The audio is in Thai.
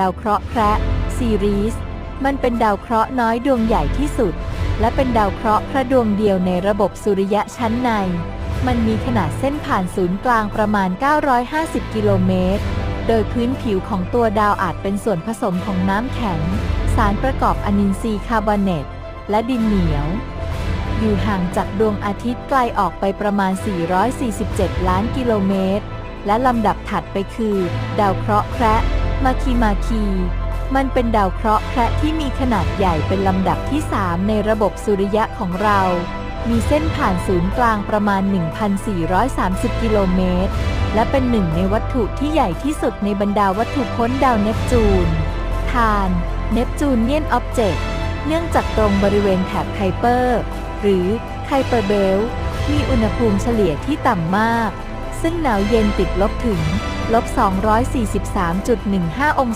ดาวเคราะห์แคระซีรีส์มันเป็นดาวเคราะห์น้อยดวงใหญ่ที่สุด และเป็นดาวเคราะห์พระดวงเดียวในระบบสุริยะชั้นใน มันมีขนาดเส้นผ่านศูนย์กลางประมาณ 950 กิโลเมตร โดยพื้นผิวของตัวดาวอาจเป็นส่วนผสมของน้ำแข็ง สารประกอบอนินทรีย์คาร์บอเนต และดินเหนียว อยู่ห่างจากดวงอาทิตย์ไกลออกไปประมาณ 447 ล้านกิโลเมตร และลำดับถัดไปคือ ดาวเคราะห์แคระ มาคีมาคี มันเป็นดาวเคราะห์แคระที่มีขนาดใหญ่เป็นลำดับที่ 3 ในระบบสุริยะของเรา มีเส้นผ่านศูนย์กลางประมาณ 1,430 กิโลเมตร และเป็นหนึ่งในวัตถุที่ใหญ่ที่สุดในบรรดาวัตถุพ้นดาวเนปจูน ทานเนปจูนเนียนออบเจกต์เนื่องจากตรงบริเวณแถบไคเปอร์ หรือไคเปอร์เบลต์มีอุณหภูมิเฉลี่ยที่ต่ำมาก ซึ่งหนาวเย็นติดลบถึง ลบ243.15 องศา